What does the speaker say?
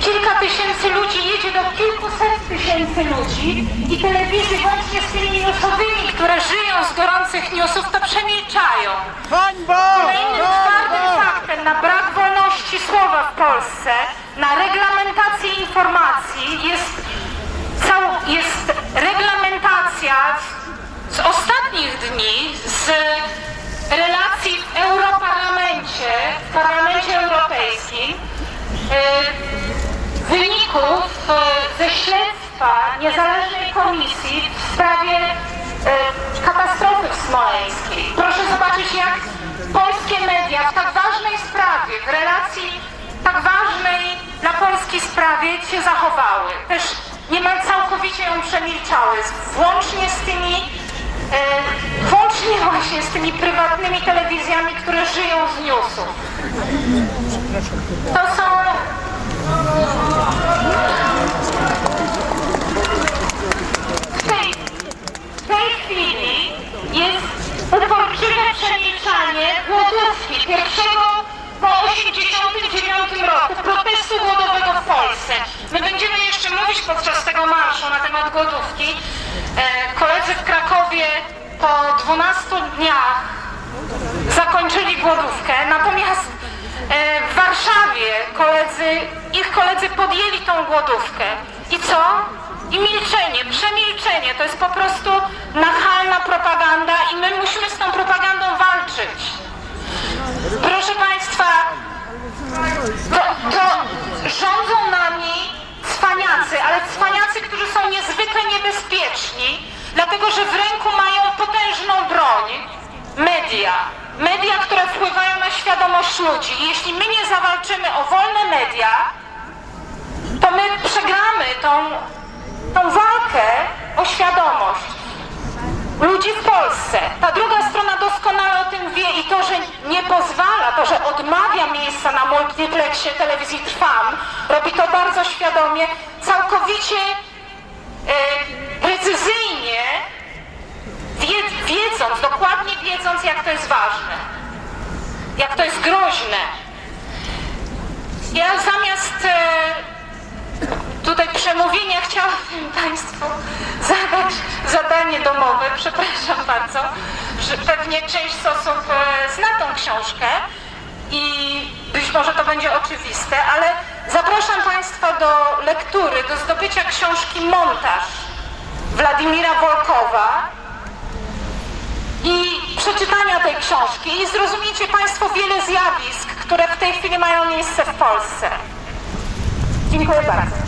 kilka tysięcy ludzi jedzie do kilkuset tysięcy ludzi i telewizje łącznie z tymi newsowymi, które żyją z gorących newsów, to przemilczają. Hańba! Kolejnym twardym faktem na brak wolności słowa w Polsce, na reglamentację informacji jest, cał, jest reglamentacja z, ostatnich dni z relacji w Europarlamencie, w Parlamencie Europejskim, wyników y, ze śledztwa niezależnej komisji w sprawie y, katastrofy Smoleńskiej. Proszę zobaczyć, jak polskie media w tak ważnej sprawie, w relacji tak ważnej dla Polski sprawie się zachowały. Też niemal całkowicie ją przemilczały, włącznie z tymi, y, włącznie właśnie z tymi prywatnymi telewizjami, które żyją z newsów. To są w tej, chwili jest uporczywe przemilczanie głodówki pierwszego po 89 roku protestu głodowego w Polsce. My będziemy jeszcze mówić podczas tego marszu na temat głodówki. E, koledzy w Krakowie po 12 dniach zakończyli głodówkę, natomiast e, w Warszawie koledzy, koledzy podjęli tą głodówkę. I co? I milczenie, przemilczenie. To jest po prostu nachalna propaganda i my musimy z tą propagandą walczyć. Proszę Państwa, to, to rządzą nami cwaniacy, ale cwaniacy, którzy są niezwykle niebezpieczni, dlatego że w ręku mają potężną broń. Media. Media, które wpływają na świadomość ludzi. Jeśli my nie zawalczymy o wolne media, to my przegramy tą, tą walkę o świadomość ludzi w Polsce. Ta druga strona doskonale o tym wie i to, że nie pozwala, to, że odmawia miejsca na multiplexie telewizji Trwam, robi to bardzo świadomie, całkowicie e, precyzyjnie, wiedz, wiedząc, dokładnie wiedząc, jak to jest ważne, jak to jest groźne. Ja zamiast e, tutaj przemówienia chciałabym Państwu zadać zadanie domowe. Przepraszam bardzo, że pewnie część z osób e, zna tą książkę i być może to będzie oczywiste, ale zapraszam Państwa do lektury, do zdobycia książki Montaż Władimira Wolkowa i przeczytania tej książki i zrozumiecie Państwo wiele zjawisk, które w tej chwili mają miejsce w Polsce. Dziękuję bardzo.